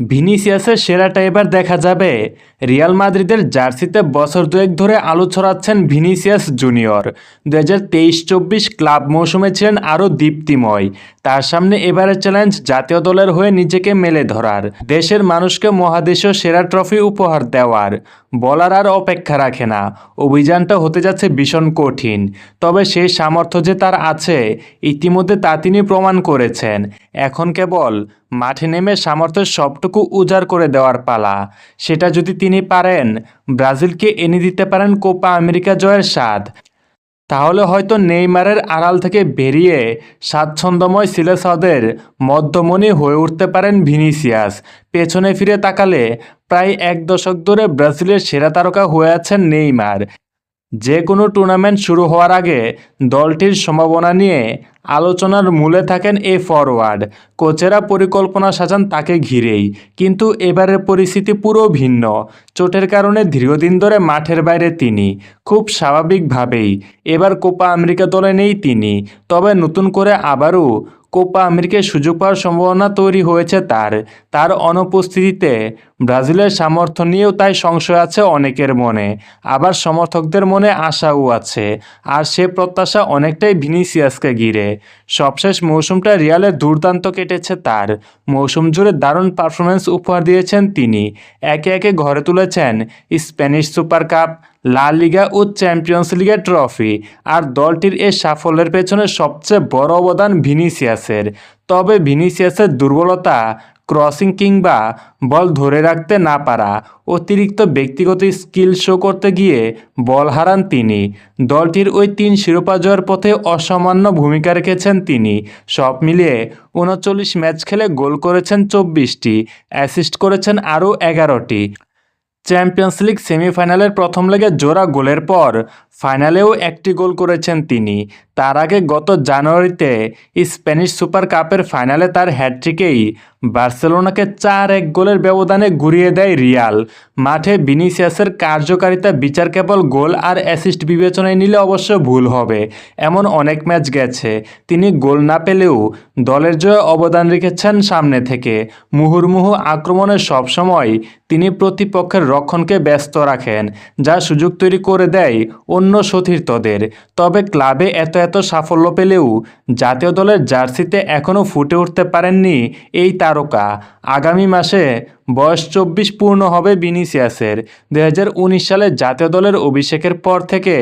ভিনিসিয়াসের সেরাটা এবার দেখা যাবে। রিয়াল মাদ্রিদের জার্সিতে বছর দুয়েক ধরে আলো ছড়াচ্ছেন ভিনিসিয়াস জুনিয়র। দু হাজার তেইশ চব্বিশ ক্লাব মৌসুমে ছিলেন আরও দীপ্তিময়। তার সামনে এবারের চ্যালেঞ্জ জাতীয় দলের হয়ে নিজেকে মেলে ধরার। দেশের মানুষকে মহাদেশীয় সেরা ট্রফি উপহার দেওয়ার। বলার আর অপেক্ষা রাখে না। অভিযানটা হতে যাচ্ছে ভীষণ কঠিন। তবে সেই সামর্থ্য যে তার আছে, ইতিমধ্যে তা তিনি প্রমাণ করেছেন। এখন কেবল মাঠে নেমে সামর্থ্যের সবটুকু উজাড় করে দেওয়ার পালা। সেটা যদি তিনি পারেন, ব্রাজিলকে এনে দিতে পারেন কোপা আমেরিকা জয়ের স্বাদ। তাহলে হয়তো নেইমারের আড়াল থেকে বেরিয়ে স্বাচ্ছন্দ্যময় সিলেসদের মধ্যমণি হয়ে উঠতে পারেন ভিনিসিয়াস। পেছনে ফিরে তাকালে প্রায় এক দশক ধরে ব্রাজিলের সেরা তারকা হয়ে আছেন নেইমার। যে কোনো টুর্নামেন্ট শুরু হওয়ার আগে দলটির সম্ভাবনা নিয়ে আলোচনার মূলে থাকেন এ ফরওয়ার্ড কোচেরা পরিকল্পনা সাজান তাকে ঘিরেই। কিন্তু এবারের পরিস্থিতি পুরো ভিন্ন। চোটের কারণে দীর্ঘদিন ধরে মাঠের বাইরে তিনি। খুব স্বাভাবিকভাবেই। এবার কোপা আমেরিকা দলে নেই তিনি। তবে নতুন করে আবারও কোপা আমেরিকায় সুযোগ পাওয়ার সম্ভাবনা তৈরি হয়েছে তার। তার অনুপস্থিতিতে ব্রাজিলের সামর্থ্য নিয়েও তাই সংশয় আছে অনেকের মনে। আবার সমর্থকদের মনে আশাও আছে। আর সে প্রত্যাশা অনেকটাই ভিনিসিয়াসকে ঘিরে। সবশেষ মৌসুমটা রিয়ালের দুর্দান্ত কেটেছে তার। মৌসুম জুড়ে দারুণ পারফরমেন্স উপহার দিয়েছেন তিনি। একে একে ঘরে তুলেছেন স্প্যানিশ সুপার কাপ লা লিগা ও চ্যাম্পিয়ন্স লিগের ট্রফি। আর দলটির এ সাফল্যের পেছনে সবচেয়ে বড় অবদান ভিনিসিয়াসের। তবে ভিনিসিয়াসের দুর্বলতা, ক্রসিং কিংবা বল ধরে রাখতে না পারা, অতিরিক্ত ব্যক্তিগত স্কিল শো করতে গিয়ে বল হারান তিনি। দলটির ওই তিন শিরোপা জয়ের পথে অসামান্য ভূমিকা রেখেছেন তিনি। সব মিলিয়ে উনচল্লিশ ম্যাচ খেলে গোল করেছেন চব্বিশটি, অ্যাসিস্ট করেছেন আরও এগারোটি। চ্যাম্পিয়ন্স লিগ সেমিফাইনালের প্রথম লেগে জোড়া গোলের পর ফাইনালেও একটি গোল করেছেন তিনি। তার আগে গত জানুয়ারিতে স্প্যানিশ সুপার কাপের ফাইনালে তার হ্যাটট্রিকেই বার্সেলোনাকে চার এক গোলের ব্যবধানে ঘুরিয়ে দেয় রিয়াল। মাঠে বিনিসিয়াসের কার্যকারিতা বিচার কেবল গোল আর অ্যাসিস্ট বিবেচনায় নিলে অবশ্য ভুল হবে, এমন অনেক ম্যাচ গেছে। তিনি গোল না পেলেও দলের জয়ে অবদান রেখেছেন সামনে থেকে। মুহুর্মুহু আক্রমণে সবসময় তিনি প্রতিপক্ষের রক্ষণকে ব্যস্ত রাখেন, যা সুযোগ তৈরি করে দেয় অন্য সতীর্থদের। তবে ক্লাবে এত এত সাফল্য পেলেও জাতীয় দলের জার্সিতে এখনও ফুটে উঠতে পারেননি এই তারকা। আগামী মাসে বয়স চব্বিশ পূর্ণ হবে বিনিসিয়াসের। দু সালে জাতীয় দলের অভিষেকের পর থেকে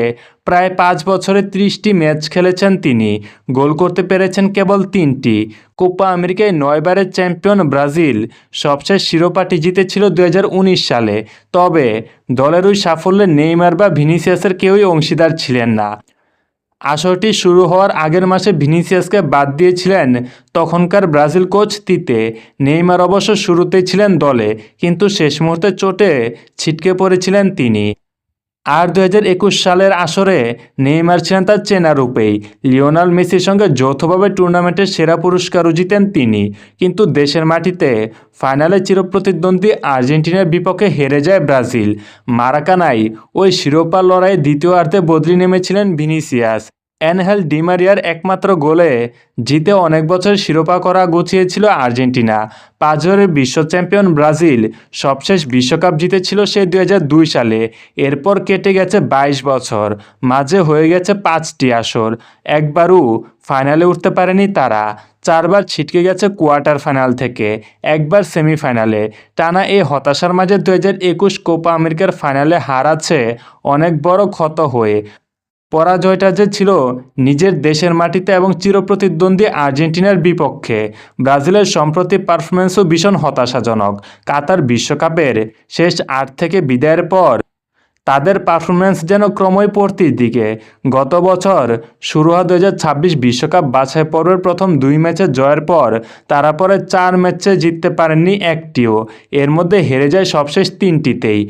প্রায় পাঁচ বছরে ত্রিশটি ম্যাচ খেলেছেন তিনি। গোল করতে পেরেছেন কেবল তিনটি। কোপা আমেরিকায় নয়বারের চ্যাম্পিয়ন ব্রাজিল। সবশেষ শিরোপাটি জিতেছিল দুই হাজার উনিশ সালে। তবে দলের ওই সাফল্যে নেইমার বা ভিনিসিয়াসের কেউই অংশীদার ছিলেন না। আসরটি শুরু হওয়ার আগের মাসে ভিনিসিয়াসকে বাদ দিয়েছিলেন তখনকার ব্রাজিল কোচ তিতে। নেইমার অবশ্য শুরুতেই ছিলেন দলে, কিন্তু শেষ মুহূর্তে চোটে ছিটকে পড়েছিলেন তিনি। আর দু হাজার একুশ সালের আসরে নেইমার ছিলেন তার চেনা রূপেই লিওনাল মেসির সঙ্গে যৌথভাবে টুর্নামেন্টের সেরা পুরস্কারও জিতেন তিনি। কিন্তু দেশের মাটিতে ফাইনালে চিরপ্রতিদ্বন্দ্বী আর্জেন্টিনার বিপক্ষে হেরে যায় ব্রাজিল। মারাকানাই ওই শিরোপা লড়াইয়ে দ্বিতীয়ার্ধে বদলি নেমেছিলেন ভিনিসিয়াস। অ্যানহেল ডিমারিয়ার একমাত্র গোলে জিতে অনেক বছর শিরোপা করা গুছিয়েছিল আর্জেন্টিনা। পাঁচবারের বিশ্ব চ্যাম্পিয়ন ব্রাজিল সবশেষ বিশ্বকাপ জিতেছিল সে দুই সালে। এরপর কেটে গেছে বাইশ বছর, মাঝে হয়ে গেছে পাঁচটি আসর। একবারও ফাইনালে উঠতে পারেনি তারা। চারবার ছিটকে গেছে কোয়ার্টার ফাইনাল থেকে, একবার সেমিফাইনালে। টানা এই হতাশার মাঝে দু হাজার একুশ কোপা আমেরিকার ফাইনালে হারাচ্ছে অনেক বড় ক্ষত হয়ে পরাজয়টা যে ছিল নিজের দেশের মাটিতে এবং চিরপ্রতিদ্বন্দ্বী আর্জেন্টিনার বিপক্ষে, ব্রাজিলের সম্প্রতি পারফরমেন্সও ভীষণ হতাশাজনক। কাতার বিশ্বকাপের শেষ আট থেকে বিদায়ের পর তাদের পারফরমেন্স যেন ক্রমই পড়তির দিকে। গত বছর শুরু হওয়া দু বিশ্বকাপ বাছাই পর্বের প্রথম দুই ম্যাচে জয়ের পর তারা পরে চার ম্যাচে জিততে পারেননি একটিও। এর মধ্যে হেরে যায় সবশেষ তিনটিতেই।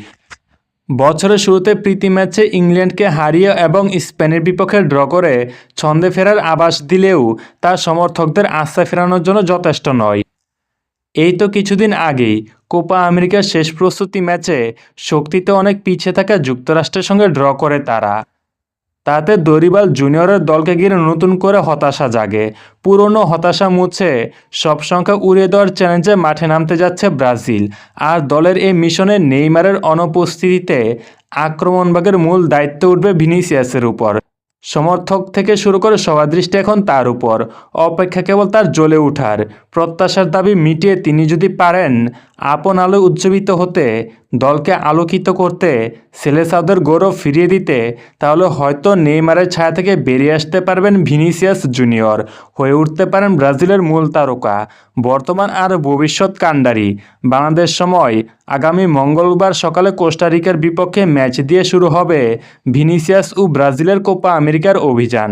বছরের শুরুতে প্রীতি ম্যাচে ইংল্যান্ডকে হারিয়ে এবং স্পেনের বিপক্ষে ড্র করে ছন্দে ফেরার আভাস দিলেও তার সমর্থকদের আস্থা ফেরানোর জন্য যথেষ্ট নয়। এই তো কিছুদিন আগেই কোপা আমেরিকার শেষ প্রস্তুতি ম্যাচে শক্তিতে অনেক পিছিয়ে থাকা যুক্তরাষ্ট্রের সঙ্গে ড্র করে তারা। তাতে দরিবাল জুনিয়রের দলকে ঘিরে নতুন করে হতাশা জাগে। পুরনো হতাশা মুছে সব সংখ্যা উড়িয়ে দেওয়ার চ্যালেঞ্জে মাঠে নামতে যাচ্ছে ব্রাজিল। আর দলের এই মিশনে নেইমারের অনুপস্থিতিতে আক্রমণভাগের মূল দায়িত্ব উঠবে ভিনিসিয়াসের উপর। সমর্থক থেকে শুরু করে সবার দৃষ্টি এখন তার উপর। অপেক্ষা কেবল তার জ্বলে ওঠার প্রত্যাশার দাবি মিটিয়ে তিনি যদি পারেন, আপন আলো উজ্জীবিত হতে দলকে আলোকিত করতে সেলেসাউদের গৌরব ফিরিয়ে দিতে, তাহলে হয়তো নেইমারের ছায়া থেকে বেরিয়ে আসতে পারবেন ভিনিসিয়াস জুনিয়র। হয়ে উঠতে পারেন ব্রাজিলের মূল তারকা। বর্তমান আর ভবিষ্যৎ কাণ্ডারি। বাংলাদেশ সময় আগামী মঙ্গলবার সকালে কোস্টারিকার বিপক্ষে ম্যাচ দিয়ে শুরু হবে ভিনিসিয়াস ও ব্রাজিলের কোপা আমেরিকার অভিযান।